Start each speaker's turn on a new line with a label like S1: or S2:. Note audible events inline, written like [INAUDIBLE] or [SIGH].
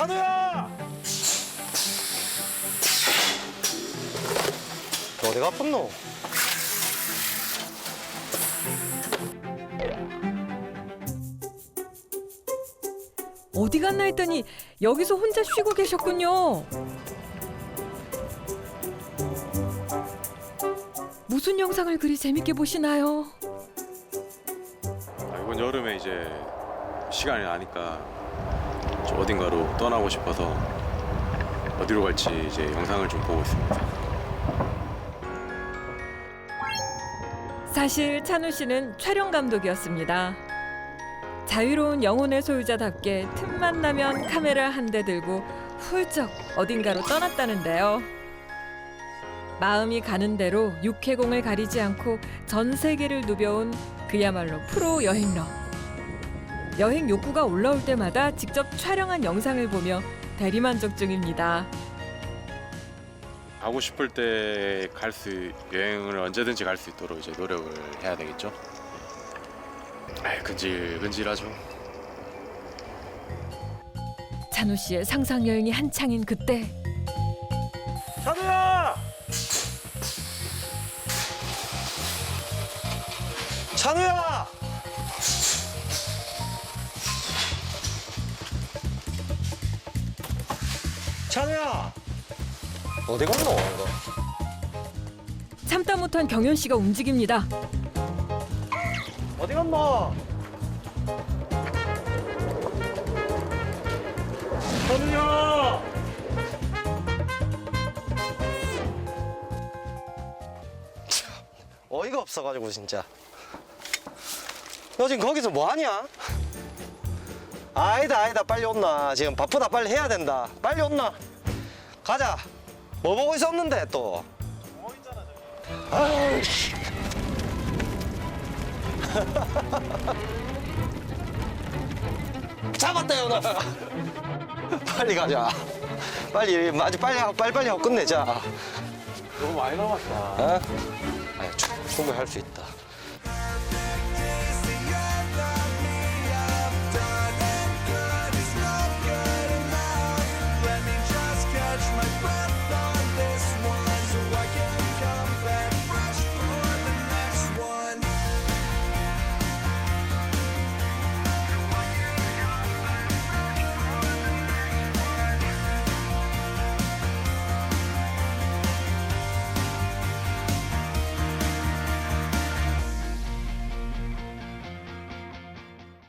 S1: 찬우야! 어디가 아팠노?
S2: 어디 갔나 했더니 여기서 혼자 쉬고 계셨군요. 무슨 영상을 그리 재밌게 보시나요?
S3: 아, 이번 여름에 이제 시간이 나니까 좀 어딘가로 떠나고 싶어서 어디로 갈지 이제 영상을 좀 보고 있습니다.
S2: 사실 찬우 씨는 촬영 감독이었습니다. 자유로운 영혼의 소유자답게 틈만 나면 카메라 한 대 들고 훌쩍 어딘가로 떠났다는데요. 마음이 가는 대로 육해공을 가리지 않고 전 세계를 누벼온 그야말로 프로 여행러. 여행 욕구가 올라올 때마다 직접 촬영한 영상을 보며 대리만족 중입니다.
S3: 가고 싶을 때 갈 수 여행을 언제든지 갈 수 있도록 이제 노력을 해야 되겠죠. 아, 근질근질하죠.
S2: 찬우 씨의 상상 여행이 한창인 그때
S1: 찬우야! 찬우야! 찬우야! 어디 갔노?
S2: 참다 못한 경현 씨가 움직입니다.
S1: 어디 갔노? 찬우야! 어이가 없어가지고 진짜. 너 지금 거기서 뭐 하냐? 아니다 아니다. 빨리 온나. 지금 바쁘다. 빨리 해야 된다. 빨리 온나. 가자. 뭐 보고 있었는데 또? 아이씨. [LAUGHS] 잡았다 연아 [LAUGHS] 빨리 가자. 빨리 아주 빨리 하고 빨리 빨리 하고 끝내자.
S3: 너무 많이 남았다.
S1: 어? 아니 충- 충분히 할 수 있다